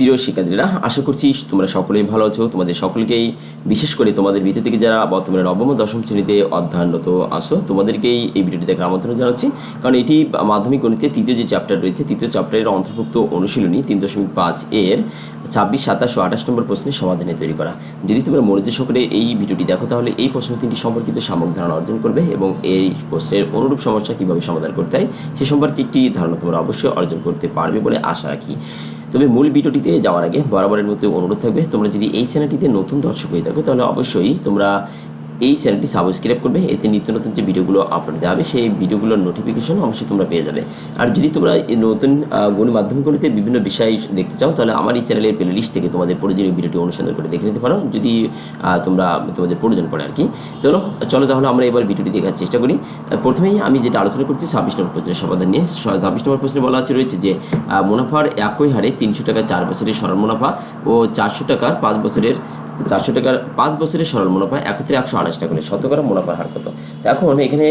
প্রিয় শিক্ষার্থীরা, আশা করছি তোমরা সকলেই ভালো আছো। তোমাদের সকলকেই, বিশেষ করে তোমাদের ভিতর থেকে যারা বর্তমানে নবম দশম শ্রেণীতে অধ্যয়নরত আসো তোমাদেরকেই এই ভিডিওটি দেখার আমন্ত্রণ জানাচ্ছি। কারণ এটি মাধ্যমিক গণিতে তৃতীয় যে চ্যাপ্টার রয়েছে, তৃতীয় চ্যাপ্টারের অন্তর্ভুক্ত অনুশীলনী তিন দশমিক পাঁচ এর ছাব্বিশ, সাতাশ ও আঠাশ নম্বর প্রশ্নের সমাধানে তৈরি করা। যদি তোমরা মনোযোগ সহকারে এই ভিডিওটি দেখো, তাহলে এই প্রশ্ন তিনটি সম্পর্কিত সামগ্রিক ধারণা অর্জন করবে এবং এই প্রশ্নের অনুরূপ সমস্যা কীভাবে সমাধান করতে হয়, সে সম্পর্কে একটি ধারণা তোমরা অবশ্যই অর্জন করতে পারবে বলে আশা রাখি। তবে মূল ভিডিওটিতে যাওয়ার আগে বরাবরের মতো অনুরোধ থাকবে, তোমরা যদি এই চ্যানেলটিতে নতুন দর্শক হয়ে থাকো, তাহলে অবশ্যই তোমরা এই চ্যানেলটি সাবস্ক্রাইব করবে, এতে নিত্য নতুন যে ভিডিওগুলো আপলোড দেওয়া হবে, সেই ভিডিওগুলোর নোটিফিকেশন অবশ্যই তোমরা পেয়ে যাবে। আর যদি তোমরা নতুন গণি মাধ্যমগুলিতে বিভিন্ন বিষয় দেখতে চাও, তাহলে আমার এই চ্যানেলের প্লে লিস্ট থেকে তোমাদের প্রয়োজনীয় ভিডিওটি অনুসন্ধান করে দেখে নিতে পারো। যদি তোমরা তোমাদের প্রয়োজন পড়ে আর কি। চলো চলো তাহলে আমরা এবার ভিডিওটি দেখার চেষ্টা করি। প্রথমেই আমি যেটা আলোচনা করছি, ছাব্বিশ নম্বর প্রশ্নের সমাধান নিয়ে। ছাব্বিশ নম্বর প্রশ্নে বলা আছে, রয়েছে যে মুনাফার একই হারে তিনশো টাকা চার বছরের সরল মুনাফা ও চারশো টাকার পাঁচ বছরের চারশো টাকার পাঁচ বছরের সরল মুনাফা, একত্রে একশো আঠাশ টাকা করে শতকরা মুনাফার হার কত? এখন এখানে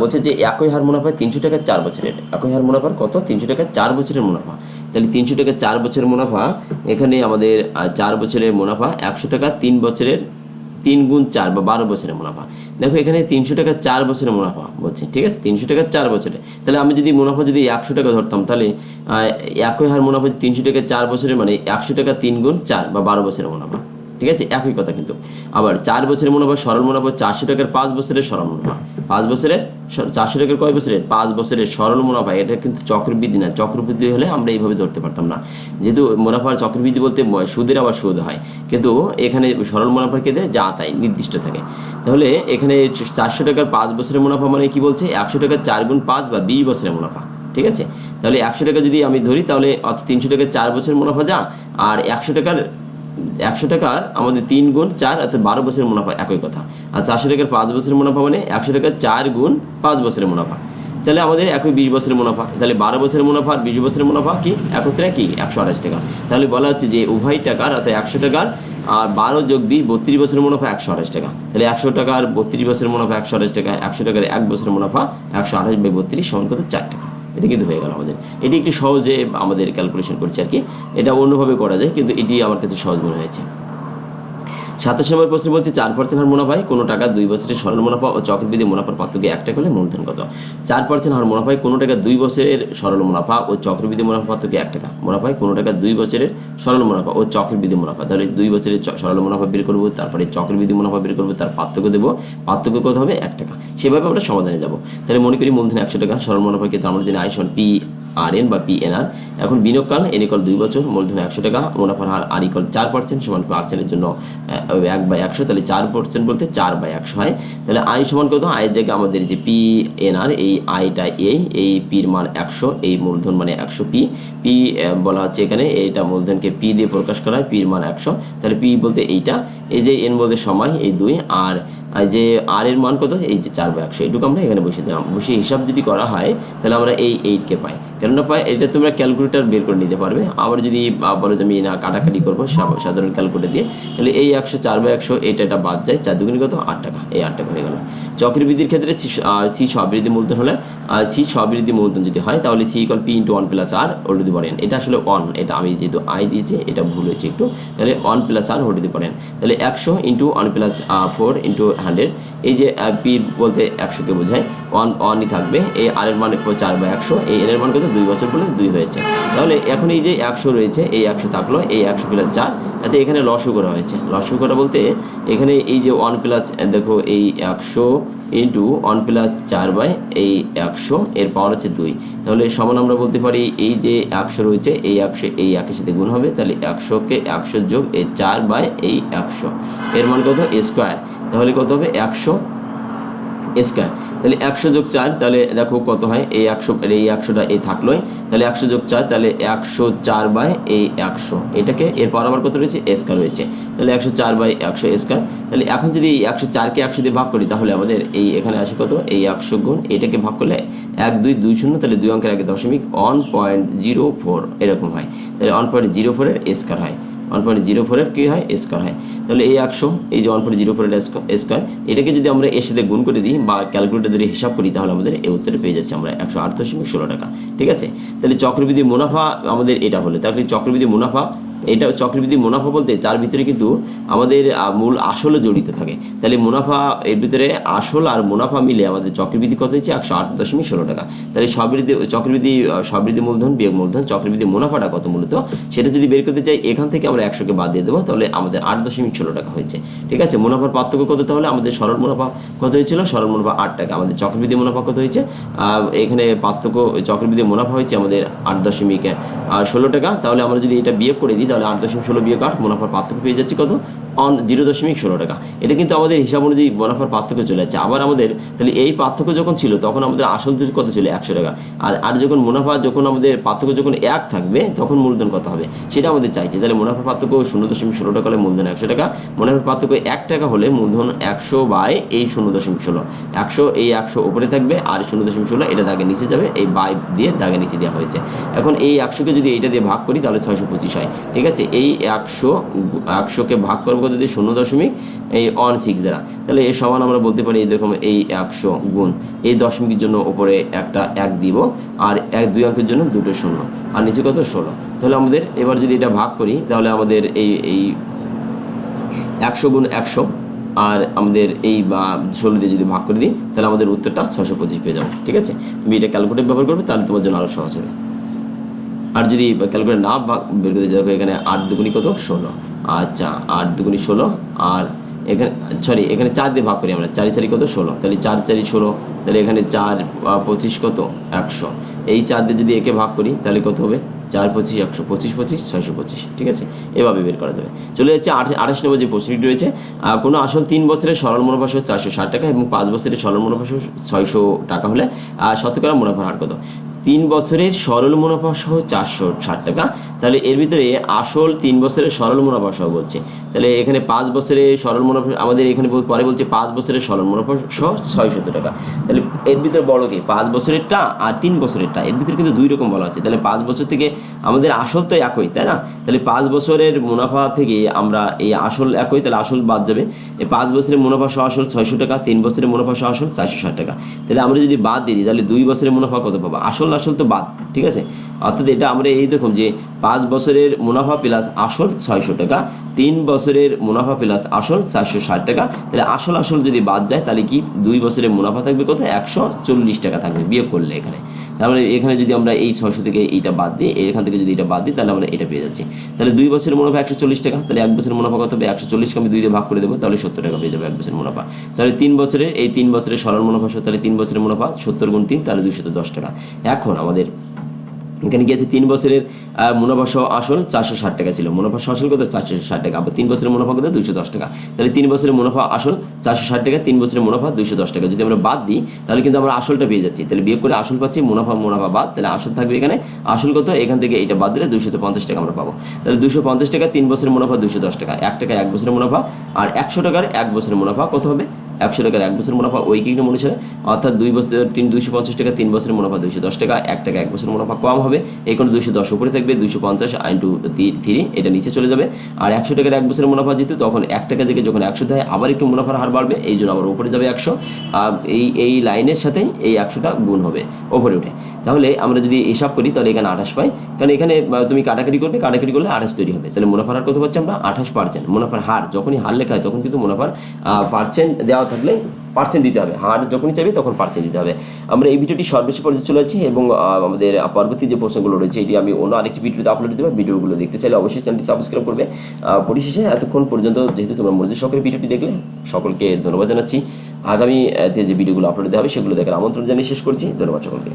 বলছে যে একই হার মুনাফা তিনশো টাকা চার বছরের, একই হার মুনাফার কত? তিনশো টাকা চার বছরের মুনাফা। তাহলে তিনশো টাকা চার বছরের মুনাফা, এখানে আমাদের চার বছরের মুনাফা, একশো টাকা তিন বছরের তিন গুণ চার বা বারো বছরের মুনাফা। দেখো এখানে তিনশো টাকা চার বছরের মুনাফা, বলছে, ঠিক আছে? তিনশো টাকা চার বছরে তাহলে আমি যদি মুনাফা যদি একশো টাকা ধরতাম, তাহলে একই হার মুনাফা তিনশো টাকা চার বছরের মানে একশো টাকা তিন গুণ চার বা বারো বছরের মুনাফা। ঠিক আছে? একই কথা কিন্তু। আবার চার বছরের মুনাফা, সরল মুনাফা চারশো টাকার পাঁচ বছরের সরল মুনাফা। পাঁচ বছরের চারশো টাকার কয় বছরের পাঁচ বছরের সরল মুনাফা। এটা কিন্তু চক্রবৃদ্ধি না। চক্রবৃদ্ধি হলে আমরা এইভাবে ধরতে পারতাম না। যেহেতু মুনাফার চক্রবৃদ্ধি বলতে সুদের আবার সুদ হয়। কিন্তু এখানে সরল মুনাফার ক্ষেত্রে যা তাই নির্দিষ্ট থাকে। তাহলে এখানে চারশো টাকার পাঁচ বছরের মুনাফা মানে কি বলছে? একশো টাকার চার গুণ পাঁচ বা বিশ বছরের মুনাফা। ঠিক আছে? তাহলে একশো টাকা যদি আমি ধরি, তাহলে তিনশো টাকার চার বছরের মুনাফা যা, আর একশো টাকার একশো টাকার আমাদের তিন গুণ চার, অর্থাৎ বারো বছরের মুনাফা একই কথা। আর চারশো টাকার পাঁচ বছরের মুনাফা মানে একশো টাকার চার গুণ পাঁচ বছরের মুনাফা। তাহলে আমাদের একই বিশ বছরের মুনাফা। তাহলে বারো বছরের মুনাফা আর বিশ বছরের মুনাফা কি? একত্রে কি? একশো আঠাশ টাকা। তাহলে বলা হচ্ছে যে উভয় টাকার, অর্থাৎ একশো টাকার, আর বারো যোগ বিশ, বত্রিশ বছরের মুনাফা একশো আঠাশ টাকা। তাহলে একশো টাকার, বত্রিশ বছরের মুনাফা একশো আঠাশ টাকা, একশো টাকার এক বছরের মুনাফা একশো আঠাশ বাই বত্রিশ সমান কত? চার। এটা কিন্তু হয়ে গেল আমাদের। এটি একটি সহজে আমাদের ক্যালকুলেশন করছে আর কি। এটা অন্যভাবে করা যায়, কিন্তু এটি আমার কাছে সহজ মনে হয়েছে। সাতাশ নম্বর প্রশ্ন বলছে, চার পার্সেন্ট হার মুনাফায় কোনো টাকা, দুই বছরের সরল মুনাফা ও চক্রবৃদ্ধি মুনাফার পার্থক্য এক টাকা হলে মূলধন কত? চার পার্সেন্ট হার মুনাফায় কোনো টাকা, দুই বছরের সরল মুনাফা ও চক্রবৃদ্ধি মুনাফা পার্থক্য এক টাকা। মুনাফায় কোনো টাকা, দুই বছরের সরল মুনাফা ও চক্রবৃদ্ধি মুনাফা। তাহলে দুই বছরের সরল মুনাফা বের করব, তারপরে চক্রবৃদ্ধি মুনাফা বের করব, তার পার্থক্য দেবো। পার্থক্য কত হবে? এক টাকা। সেভাবে আমরা সমাধানে যাব। তাহলে মনে করি মূলধন একশো টাকা সরল মুনাফার ক্ষেত্রে আমরা জানি আইসন পি আর এন বা পি এন আর এখন বিনিয়োগকাল এন ইকল দুই বছর মূলধন একশো টাকা, মুনাফার হার আর ইকল চার পার্সেন্ট সমান পার্সেন্টের জন্য এক বাই একশো, তাহলে চার পার্সেন্ট বলতে চার বাই একশো হয়। তাহলে আই সমান কত? আয়ের জায়গায় আমাদের যে পি এন আর এই আইটা এ এই পির মান একশো, এই মূলধন মানে একশো পি পি বলা হচ্ছে এখানে, এইটা মূলধনকে পি দিয়ে প্রকাশ করা হয় পির মান একশো। তাহলে পি বলতে এইটা, এই যে এন বলতে সময়, এই দুই, আর আর যে আর এর মান কত? এই যে চার বাই একশো। এইটুকু আমরা এখানে বসে দিলাম। বসে হিসাব যদি করা হয়, তাহলে আমরা এই এইটকে পাই। কেননা পাই এটা তোমরা ক্যালকুলেটার বের করে নিতে পারবে। আবার যদি বলো আমি না কাটাকাটি করব সাধারণ ক্যালকুলেটার দিয়ে, তাহলে এই একশো, চার বা একশো এটা এটা বাদ যায়, চার দুগুণি কত? আট টাকা। এই আট টাকা হয়ে গেল। চক্রবৃদ্ধির ক্ষেত্রে সি সবৃদ্ধি মূলধন হলে সি সবৃদ্ধি মূলধন যদি হয়, তাহলে C equal P into one plus R whole to the power n এটা আসলে ওয়ান এটা আমি যেহেতু আই দিয়েছি, এটা ভুল হয়েছে একটু। তাহলে one plus R whole to the power n তাহলে একশো into one plus four into hundred এই যে পি বলতে একশোকে বোঝায়। ওয়ান ওয়ানই থাকবে। এই আর এর মান চার বা একশো। এই এর মান কত? দুই বছর বলে দুই হয়েছে। তাহলে এখন এই যে একশো রয়েছে, এই একশো থাকল, এই একশো প্লাস চার এতে এখানে লসও করা হয়েছে। লসও করা বলতে এখানে এই যে ওয়ান প্লাস দেখো এই একশো ইন্টু ওয়ান প্লাস চার বাই এই একশো, এর পাওয়ার হচ্ছে দুই। তাহলে সমান আমরা বলতে পারি এই যে একশো রয়েছে, এই একশো, এই একের সাথে গুণ হবে, তাহলে একশোকে একশো যোগ এই চার বাই এই একশো। এর মান কত? স্কোয়ার তাহলে কত হবে? একশো স্কোয়ার তাহলে একশো যোগ চার, তাহলে দেখো কত হয়? এই একশো, এই একশোটা এই থাকলোই। তাহলে একশো যোগ চার, তাহলে একশো চার বাই এই একশো। এটাকে এরপর আবার কত রয়েছে? স্কোয়ার রয়েছে। তাহলে একশো চার বাই একশো স্কোয়ার তাহলে এখন যদি এই একশো চারকে একশো দিয়ে ভাগ করি, তাহলে আমাদের এই এখানে আসে কত? এই একশো গুণ এটাকে ভাগ করলে এক, দুই দুই শূন্য, তাহলে দুই অঙ্কের আগে দশমিক ওয়ান পয়েন্ট জিরো ফোর এরকম হয়। তাহলে ওয়ান পয়েন্ট জিরো ফোরের স্কোয়ার হয়। ওয়ান পয়েন্ট জিরো ফোরের কী হয়? স্কোয়ার হয়। তাহলে এই একশো এই যে ওয়ান পয়েন্ট জিরো ফোরের স্কোয়ার এটাকে যদি আমরা এর সাথে গুণ করে দিই বা ক্যালকুলেটার ধরে হিসাব করি, তাহলে আমাদের এই উত্তরে পেয়ে যাচ্ছে আমরা একশো আট দশমিক ষোলো টাকা। ঠিক আছে? তাহলে চক্রবৃদ্ধি মুনাফা আমাদের এটা হলো। তাহলে চক্রবৃদ্ধি মুনাফা এটা চক্রবৃদ্ধি মুনাফা বলতে তার ভিতরে কিন্তু আমাদের মূল আসলও জড়িত থাকে। তাহলে মুনাফা এর ভিতরে আসল আর মুনাফা মিলে আমাদের চক্রবৃদ্ধি কত হচ্ছে একশো আট দশমিক ষোলো টাকা। তাহলে সবৃদ্ধি, চক্রবৃদ্ধি সবৃদ্ধি মূলধন, বিয়োগ মূলধন, চক্রবৃদ্ধি মুনাফাটা কত মূলত? সেটা যদি বের করতে চাই, এখান থেকে আমরা একশোকে বাদ দিয়ে দেবো, তাহলে আমাদের আট দশমিক ষোলো টাকা হয়েছে। ঠিক আছে? মুনাফার পার্থক্য কত তাহলে? আমাদের সরল মুনাফা কত হয়েছিল? সরল মুনাফা আট টাকা। আমাদের চক্রবৃদ্ধি মুনাফা কত হয়েছে? এখানে পার্থক্য, চক্রবৃদ্ধি মুনাফা হয়েছে আমাদের আট দশমিক ষোলো টাকা। তাহলে আমরা যদি এটা বিয়োগ করে দিই তাহলে আট দশমিক ষোলো বিয়োগ আট মুনাফার পার্থক্য পেয়ে যাচ্ছি কত? অন জিরো দশমিক ষোলো টাকা। এটা কিন্তু আমাদের হিসাব অনুযায়ী মুনাফার পার্থক্য চলে যাচ্ছে। আবার আমাদের তাহলে এই পার্থক্য যখন ছিল, তখন আমাদের আসল কত ছিল একশো টাকা। আর আর যখন মুনাফা, যখন আমাদের পার্থক্য যখন এক থাকবে, তখন মূলধন কত হবে? সেটা আমাদের চাইছে। তাহলে মুনাফার পার্থক্য শূন্য দশমিক ষোলো টাকা হলে মূলধন একশো টাকা। মুনাফার পার্থক্য এক টাকা হলে মূলধন একশো বাই এই শূন্য দশমিক ষোলো। একশো এই একশো উপরে থাকবে, আর শূন্য দশমিক ষোলো এটা দাগে নিচে যাবে, এই বাই দিয়ে দাগে নিচে দেওয়া হয়েছে। এখন এই একশোকে যদি এইটা দিয়ে ভাগ করি, তাহলে ছয়শো পঁচিশ হয়। ঠিক আছে? এই একশো, একশোকে ভাগ করব দিয়ে শূন্য দশমিক এই অন সিক্স দ্বারা। তাহলে এর সমান আমরা বলতে পারি এরকম এই একশো গুণ। এই দশমিকের জন্য উপরে একটা এক দিব, আর এক দুই অঙ্কের জন্য দুটো শূন্য, আর নিচে কত? ষোলো। তাহলে আমাদের এবার যদি এটা ভাগ করি, তাহলে আমাদের এই এই একশো গুণ একশো, আর আমাদের এই বা ষোলো দিয়ে যদি ভাগ করে দিই, তাহলে আমাদের উত্তরটা ছশো পঁচিশ পেয়ে যাব, ঠিক আছে? তুমি এটা ক্যালকুলেট ব্যবহার করবে, তাহলে তোমার জন্য আরও সহজ হবে। আর যদি ক্যালকুলেট না ভাগ বের করে দেখো এখানে আট দুগুনি কত? ষোলো। আচ্ছা আট দুগুনি ষোলো, আর এখানে সরি এখানে চার দিয়ে ভাগ করি আমরা, চারি চারি কত? ষোলো। তাহলে চার চারি ষোলো, তাহলে এখানে চার পঁচিশ কত? একশো। এই চার দিয়ে যদি একে ভাগ করি, তাহলে কত হবে? চার, পঁচিশ, একশো। পঁচিশ পঁচিশ, ছয়শো পঁচিশ। ঠিক আছে? এভাবে বের করা যাবে। চলে যাচ্ছে আঠাশ নম্বর যে প্রশ্নটি রয়েছে কোনো আসল তিন বছরের সরল মুনাফা সহ চারশো ষাট টাকা এবং পাঁচ বছরের সরল মুনাফা ছয়শো টাকা হলে শতকরা মুনাফার হার কত? তিন বছরের সরল মুনাফা সহ চারশো ষাট টাকা তাহলে এর ভিতরে আসল তিন বছরের সরল মুনাফা সহ বলছে। তাহলে এখানে পাঁচ বছরের সরল মুনাফা, আমাদের এখানে পরে বলছে পাঁচ বছরের সরল মুনাফা সহ ছয় ছয়শত টাকা। তাহলে এর ভিতরে বড় কি, পাঁচ বছরেরটা আর তিন বছরেরটা, এর ভিতরে কিন্তু দুই রকম বলা হচ্ছে তাহলে পাঁচ বছর থেকে আমাদের আসল তো একই, তাই না? তাহলে পাঁচ বছরের মুনাফা থেকে আমরা এই আসল একই, তাহলে আসল বাদ যাবে। এই পাঁচ বছরের মুনাফা সহ আসল ছয়শো টাকা, তিন বছরের মুনাফা সহ আসল চারশো ষাট টাকা। তাহলে আমরা যদি বাদ দিই, তাহলে দুই বছরের মুনাফা কত পাবো? আসল আসল তো বাদ, ঠিক আছে? অর্থাৎ এটা আমরা এই দেখুন যে পাঁচ বছরের মুনাফা প্লাস আসল ছয়শো টাকা, তিন বছরের মুনাফা প্লাস আসল চারশো ষাট টাকা। তাহলে আসল আসল যদি বাদ যায়, তাহলে কি দুই বছরের মুনাফা থাকবে কত একশো চল্লিশ টাকা থাকবে বিয়োগ করলে এখানে। তাহলে এখানে যদি আমরা এই ছয়শো থেকে এইটা বাদ দিই, এখান থেকে যদি এটা বাদ দিই, তাহলে আমরা এটা পেয়ে যাচ্ছি। তাহলে দুই বছরের মুনাফা একশো চল্লিশ টাকা, তাহলে এক বছরের মুনাফা কত হবে? একশো চল্লিশকে আমি দুই দিয়ে ভাগ করে দেবো, তাহলে সত্তর টাকা পেয়ে যাবে এক বছরের মুনাফা। তাহলে তিন বছরের, এই তিন বছরের সরল মুনাফা তাহলে তিন বছরের মুনাফা সত্তর গুণ তিন, তাহলে দুইশত দশ টাকা। এখন আমাদের এখানে আছে তিন বছরের মুনাফা সহ আসল চারশো ষাট টাকা ছিল। মুনাফা সহ আসল কত? চারশো ষাট টাকা। আবার তিন বছরের মুনাফা কত? দুইশো দশ টাকা। তাহলে তিন বছরের মুনাফা আসল চারশো ষাট টাকা, তিন বছরের মুনাফা দুইশো দশ টাকা। যদি আমরা বাদ দিই, তাহলে কিন্তু আমরা আসলটা পেয়ে যাচ্ছি। তাহলে বিয়োগ করে আসল পাচ্ছি, মুনাফা মুনাফা বাদ। তাহলে আসল থাকবে এখানে আসল কত? এখান থেকে এটা বাদ দিলে দুইশো পঞ্চাশ টাকা আমরা পাবো। তাহলে দুশো পঞ্চাশ টাকা, তিন বছরের মুনাফা দুইশো দশ টাকা। এক টাকা এক বছরের মুনাফা, আর একশো টাকার এক বছরের মুনাফা কত হবে? একশো টাকার এক বছর মুনাফা, ওই কিনা অনুসারে অর্থাৎ দুই বছর, তিন দুইশো পঞ্চাশ টাকা, তিন বছরের মুনাফা দুইশো দশ টাকা, এক টাকা এক বছর মুনাফা কম হবে। এই কোনো দুইশো দশ উপরে থাকবে, দুইশো পঞ্চাশ আইন টু থ্রি, এটা নিচে চলে যাবে। আর একশো টাকার এক বছরের মুনাফা যেহেতু, তখন এক টাকা থেকে যখন একশো দেয়, আবার একটু মুনাফার হার বাড়বে, এই জন্য আবার উপরে যাবে একশো। আর এই এই লাইনের সাথেই এই একশোটা গুণ হবে, ওপরে উঠে। তাহলে আমরা যদি হিসাব করি, তাহলে এখানে আঠাশ পাই। কারণ এখানে তুমি কাটাকাটি করবে, কাটাকাটি করলে আঠাশ তৈরি হবে। তাহলে মুনাফার হার কত পাচ্ছি আমরা? আঠাশ পার্সেন্ট মুনাফার হার যখনই হার লেখা হয়, তখন কিন্তু মুনাফার পার্সেন্ট দেওয়া থাকলে পার্সেন্ট দিতে হবে। হার যখনই চাইবে, তখন পার্সেন্ট দিতে হবে। আমরা এই ভিডিওটি সর্বশেষ পর্যন্ত চলে যাচ্ছি এবং আমাদের পরবর্তী যে প্রশ্নগুলো রয়েছে, এটি আমি অন্য আরেকটি ভিডিওতে আপলোড দেবো। ভিডিওগুলো দেখতে চাইলে অবশ্যই চ্যানেলটি সাবস্ক্রাইব করবে। পরিশেষে এতক্ষণ পর্যন্ত, যেহেতু তোমরা মনোযোগ সহকারে ভিডিওটি দেখলে, সকলকে ধন্যবাদ জানাচ্ছি। আগামী যে ভিডিওগুলো আপলোড দেওয়া হবে, সেগুলো দেখার আমন্ত্রণ জানিয়ে শেষ করছি। ধন্যবাদ সকলকে।